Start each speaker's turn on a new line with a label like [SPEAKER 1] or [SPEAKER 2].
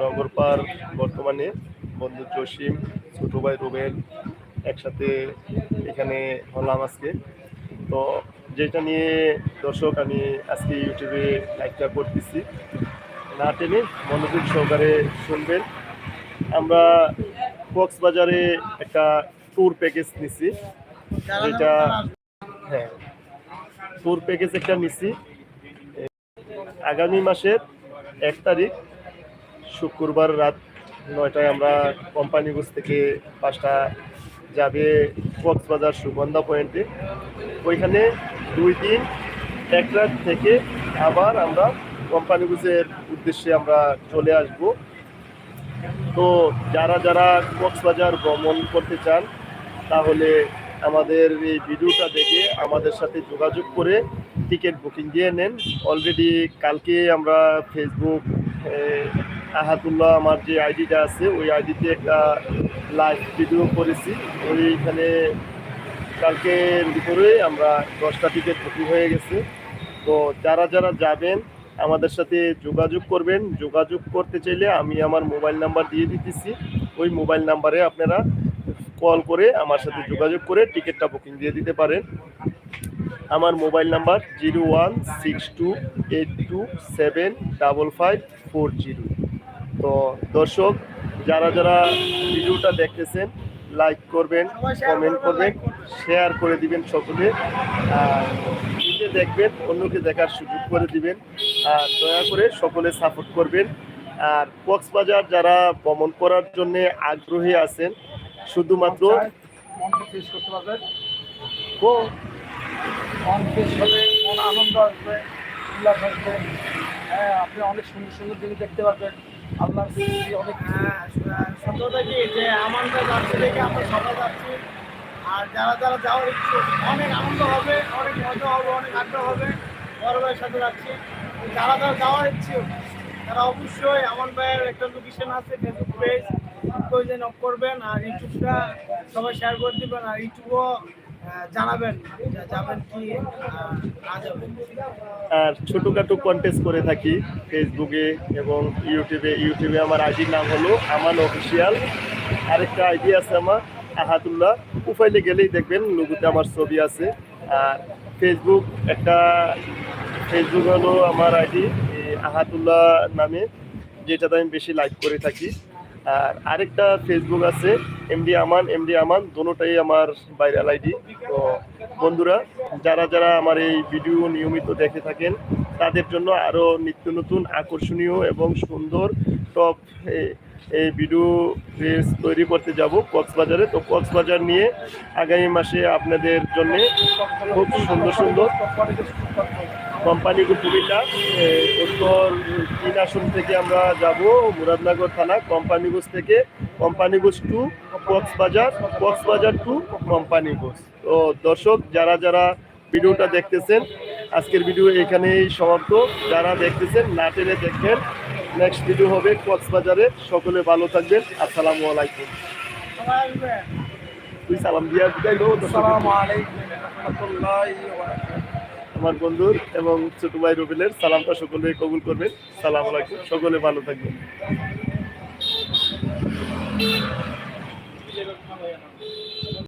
[SPEAKER 1] নগরপার বর্তমানে বন্ধু জসিম, ছোট ভাই রুবেল একসাথে এখানে হলাম আজকে। তো যেটা নিয়ে দর্শক, আমি আজকে ইউটিউবে লাইভটা করতেছি। না টেনে মনোযোগ সহকারে শুনবেন। আমরা কক্সবাজারে একটা ট্যুর প্যাকেজ নিছি। যেটা হ্যাঁ ট্যুর প্যাকেজ একটা নিছি। আগামী মাসের এক তারিখ। শুক্রবার রাত নয়টায় আমরা কোম্পানি কোম্পানিগঞ্জ থেকে পাঁচটা যাবে কক্সবাজার সুগন্ধা পয়েন্টে। ওইখানে দুই দিন এক রাত থেকে আবার আমরা কোম্পানি কোম্পানিগঞ্জের উদ্দেশ্যে আমরা চলে আসব। তো যারা যারা কক্সবাজার ভ্রমণ করতে চান, তাহলে আমাদের এই ভিডিওটা দেখে আমাদের সাথে যোগাযোগ করে টিকিট বুকিং দিয়ে নেন। অলরেডি কালকে আমরা ফেসবুক আহাতুল্লাহ, আমার যে আইডিটা আছে, ওই আইডিতে একটা লাইভ ভিডিও করেছি। ওইখানে কালকের ভিতরে আমরা দশটা টিকিট বুকিং হয়ে গেছে। তো যারা যারা যাবেন, আমাদের সাথে যোগাযোগ করবেন। যোগাযোগ করতে চাইলে আমি আমার মোবাইল নাম্বার দিয়ে দিতেছি। ওই মোবাইল নাম্বারে আপনারা কল করে আমার সাথে যোগাযোগ করে টিকিটটা বুকিং দিয়ে দিতে পারেন। আমার mobile number zero one six two eight two seven double five four zero. তো দর্শক, যারা যারা ভিডিওটা দেখতেছেন লাইক করবেন কমেন্ট করবেন শেয়ার করে দিবেন সকলে। আর নিজে দেখবেন, অন্যকে দেখার সুযোগ করে দিবেন। আর দয়া করে সকলে সাপোর্ট করবেন। আর কক্সবাজার যারা ভ্রমণ করার জন্য আগ্রহী আছেন, শুধুমাত্র
[SPEAKER 2] আনন্দ আসবে। হ্যাঁ আপনি অনেক সুন্দর সুন্দর জিনিস দেখতে পারবেন। আল্লাহর অনেক
[SPEAKER 3] সত্যতা কি? যে আমানটা যাচ্ছে দেখে আমরা সবাই যাচ্ছি। আর যারা যারা যাওয়ার ইচ্ছে অনেক আনন্দ হবে, অনেক মজা হবে, অনেক আড্ডা হবে। বড় সাথে যাচ্ছি। যারা যারা যাওয়ার ইচ্ছে তারা অবশ্যই আমার ভাইয়ের একটা লোকেশন আছে ফেসবুক পেজ পেজে নক করবেন আর ইউটিউবটা সবাই শেয়ার করে দিবেন আর ইউটিউবও জানাবেন যাবেন কি না যাবেন।
[SPEAKER 1] আর ছোটোখাটো কন্টেস্ট করে থাকি ফেসবুকে এবং ইউটিউবে ইউটিউবে আমার আইডির নাম হলো আমান অফিসিয়াল আরেকটা আইডি আছে আমার, আহাতুল্লাহ। প্রোফাইলে গেলেই দেখবেন লোগোতে আমার ছবি আছে। আর ফেসবুক একটা ফেসবুক হলো আমার আইডি আহাতুল্লাহ নামে, যেটাতে আমি বেশি লাইক করে থাকি। আর আরেকটা ফেসবুক আছে এমডি আমান এমডি আমান দোনোটাই আমার ভাইরাল আইডি তো বন্ধুরা, যারা যারা আমার এই ভিডিও নিয়মিত দেখে থাকেন, তাদের জন্য আরও নিত্য নতুন আকর্ষণীয় এবং সুন্দর টপ এই ভিডিও রিলস তৈরি করতে যাব কক্সবাজারে। তো কক্সবাজার নিয়ে আগামী মাসে আপনাদের জন্য খুব সুন্দর সুন্দর কোম্পানি কুমিল্লা উত্তর তিন আসন থেকে আমরা যাব মুরাদনগর থানা কোম্পানিগঞ্জ থেকে কোম্পানিগঞ্জ টু কক্সবাজার কক্সবাজার টু কোম্পানিগঞ্জ তো দর্শক, যারা যারা ভিডিওটা দেখতেছেন, আজকের ভিডিও এখানেই সমাপ্ত। যারা দেখতেছেন, না টেনে দেখবেন নেক্সট ভিডিও হবে কক্সবাজারে। সকলে ভালো থাকবেন। আসসালামু আলাইকুম। তুই সালাম দিয়া বিদায়
[SPEAKER 2] বারাকাতুহু।
[SPEAKER 1] আমার বন্ধুর এবং ছোট ভাই রবিলের সালামটা সকলে কবুল করবেন। সালাম আলাইকুম। সকলে ভালো থাকবেন।